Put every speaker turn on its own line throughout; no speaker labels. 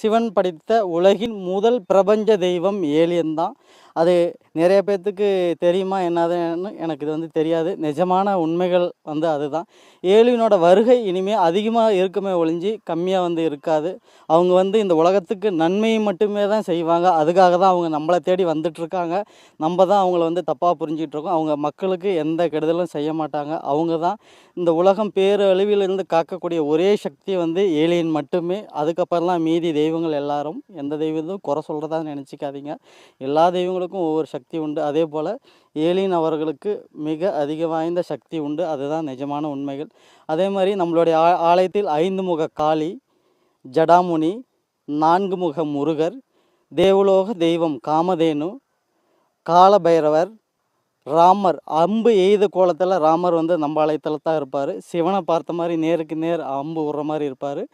சிவன் படைத்த உலகின் முதல் பிரபஞ்ச தெய்வம் ஏலியன் தான் அது நிறைய பேர்த்துக்கு தெரியுமா? என்னதுன்னு எனக்கு இது வந்து தெரியாது. நிஜமான உண்மைகள் வந்து அதுதான். ஏலியனோட வருகை இனிமேல் அதிகமாக இருக்குமே ஒழிஞ்சு கம்மியாக வந்து இருக்காது. அவங்க வந்து இந்த உலகத்துக்கு நன்மையை மட்டுமே தான் செய்வாங்க. அதுக்காக தான் அவங்க நம்மளை தேடி வந்துட்டுருக்காங்க. நம்ம தான் அவங்கள வந்து தப்பாக புரிஞ்சிகிட்ருக்கோம் அவங்க மக்களுக்கு எந்த கெடுதலும் செய்ய மாட்டாங்க. அவங்க தான் இந்த உலகம் பேரழிவிலிருந்து காக்கக்கூடிய ஒரே சக்தி வந்து ஏலியன் மட்டுமே. அதுக்கப்புறம்லாம் மீதி தெய்வங்கள் எல்லாரும் எந்த தெய்வத்தையும் குறை சொல்கிறதா நினச்சிக்காதீங்க. எல்லா தெய்வங்களும் தெய்வங்களுக்கும் ஒவ்வொரு சக்தி உண்டு. அதே போல் ஏலியன் அவர்களுக்கு மிக அதிக வாய்ந்த சக்தி உண்டு. அதுதான் நிஜமான உண்மைகள். அதே மாதிரி நம்மளுடைய ஆ- ஆலயத்தில் ஐந்து முக காளி ஜடாமுனி நான்கு முக முருகர் தேவலோக தெய்வம் காமதேனு காலபைரவர் ராமர். அம்பு எய்த கோலத்தில் ராமர் வந்து நம்ம ஆலயத்தில் தான் இருப்பார். சிவனை பார்த்த மாதிரி நேருக்கு நேர் அம்பு விடுற மாதிரி இருப்பார்.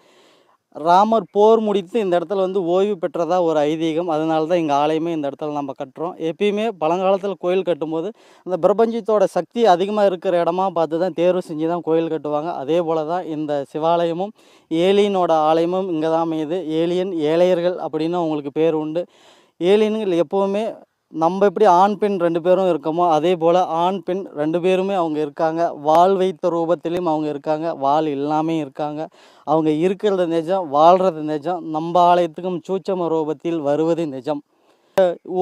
ராமர் போர் முடித்து இந்த இடத்துல வந்து ஓய்வு பெற்றதா ஒரு ஐதீகம். அதனால தான் எங்கள் ஆலயமே இந்த இடத்துல நம்ம கட்டுறோம். எப்பயுமே பழங்காலத்தில் கோயில் கட்டும்போது அந்த பிரபஞ்சத்தோட சக்தி அதிகமாக இருக்கிற இடமா பார்த்து தான் தேர்வு செஞ்சு தான் கோயில் கட்டுவாங்க. அதே போல் தான் இந்த சிவாலயமும் ஏலியனோட ஆலயமும் இங்கே தான் அமையுது. ஏலியன் ஏழையர்கள் அப்படின்னு அவங்களுக்கு பேர் உண்டு. ஏலியன்கள் எப்போவுமே நம்ம எப்படி ஆண் பெண் ரெண்டு பேரும் இருக்கோமோ அதே போல் ஆண் பெண் ரெண்டு பேருமே அவங்க இருக்காங்க. வாள் வைத்த ரூபத்திலையும் அவங்க இருக்காங்க. வாள் இல்லாமே இருக்காங்க. அவங்க இருக்கிறது நிஜம் வாழ்கிறது நிஜம். நம்ம ஆலயத்துக்கும் சூட்சம ரூபத்தில் வருவது நிஜம்.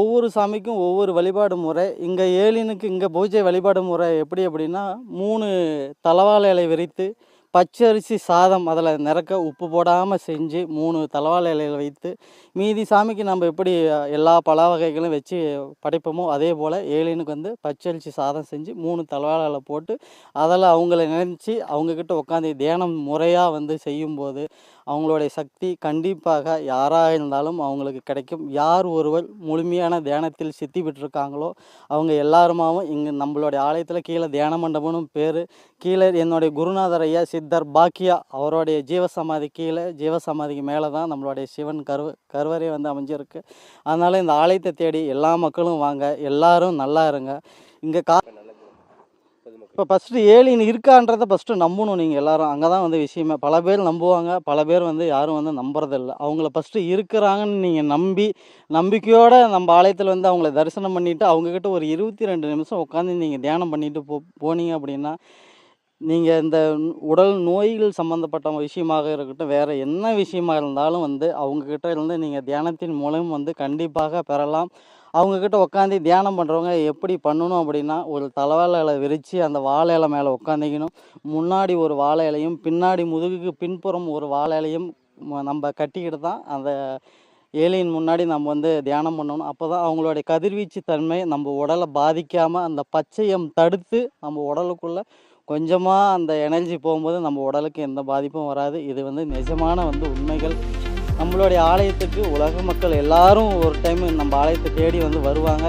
ஒவ்வொரு சாமிக்கும் ஒவ்வொரு வழிபாடு முறை. இங்கே ஏழினுக்கு இங்கே பூஜை வழிபாடு முறை எப்படி அப்படின்னா மூணு தலவாழ இலை விரித்து பச்சரிசி சாதம் அதில் நிறக்க உப்பு போடாமல் செஞ்சு மூணு தலவாழை இலையில் வைத்து மீதி சாமிக்கு நம்ம எப்படி எல்லா பல வகைகளும் வச்சு படைப்போமோ அதே போல் ஏழினுக்கு வந்து பச்சரிசி சாதம் செஞ்சு மூணு தலவாழை போட்டு அதில் அவங்கள நினச்சி அவங்கக்கிட்ட உட்காந்து தியானம் முறையாக வந்து செய்யும்போது அவங்களுடைய சக்தி கண்டிப்பாக யாராக இருந்தாலும் அவங்களுக்கு கிடைக்கும். யார் ஒருவர் முழுமையான தியானத்தில் சித்தி பெற்றிருக்காங்களோ அவங்க எல்லாருமாவும் இங்கே நம்மளுடைய ஆலயத்தில் கீழே தியான மண்டபம்னு பேர். கீழே என்னுடைய குருநாதர் ஐயா சித்தர் பாக்கியா அவருடைய ஜீவசமாதி கீழே ஜீவசமாதிக்கு மேலே தான் நம்மளுடைய சிவன் கருவ கருவறை வந்து அமைஞ்சிருக்கு. அதனால் இந்த ஆலயத்தை தேடி எல்லா மக்களும் வாங்க எல்லாரும் நல்லா இருங்க. இங்கே கா இப்போ ஃபஸ்ட்டு ஏலியன் இருக்கான்றதை ஃபஸ்ட்டு நம்பணும் நீங்கள் எல்லாரும். அங்கே தான் வந்து விஷயமே. பல பேர் நம்புவாங்க. பல பேர் வந்து யாரும் வந்து நம்புறதில்ல. அவங்கள ஃபஸ்ட்டு இருக்கிறாங்கன்னு நீங்கள் நம்பி நம்பிக்கையோடு நம்ம ஆலயத்தில் வந்து அவங்கள தரிசனம் பண்ணிவிட்டு அவங்கக்கிட்ட ஒரு இருபத்தி ரெண்டு நிமிஷம் உட்காந்து நீங்கள் தியானம் பண்ணிவிட்டு போ போனீங்க அப்படின்னா நீங்கள் இந்த உடல் நோய்கள் சம்மந்தப்பட்ட விஷயமாக இருக்கட்டும் வேறு என்ன விஷயமா இருந்தாலும் வந்து அவங்கக்கிட்ட இருந்து நீங்கள் தியானத்தின் மூலம் வந்து கண்டிப்பாக பெறலாம். அவங்கக்கிட்ட உட்காந்து தியானம் பண்ணுறவங்க எப்படி பண்ணணும் அப்படின்னா ஒரு தலவாழை இலை விரித்து அந்த வாழை இலை மேலே உட்காந்திக்கணும் முன்னாடி ஒரு வாழை இலையும் பின்னாடி முதுகுக்கு பின்புறம் ஒரு வாழை இலையும் ம- நம்ம கட்டிக்கிட்டு தான் அந்த ஏலியின் முன்னாடி நம்ம வந்து தியானம் பண்ணணும். அப்போ தான் அவங்களுடைய கதிர்வீச்சு தன்மை நம்ம உடலை பாதிக்காமல் அந்த பச்சையம் தடுத்து நம்ம உடலுக்குள்ளே கொஞ்சமாக அந்த எனர்ஜி போகும்போது நம்ம உடலுக்கு எந்த பாதிப்பும் வராது. இது வந்து நிஜமான வந்து உண்மைகள். நம்மளுடைய ஆலயத்துக்கு உலக மக்கள் எல்லாரும் ஒரு டைம் நம்ம ஆலயத்தை தேடி வந்து வருவாங்க.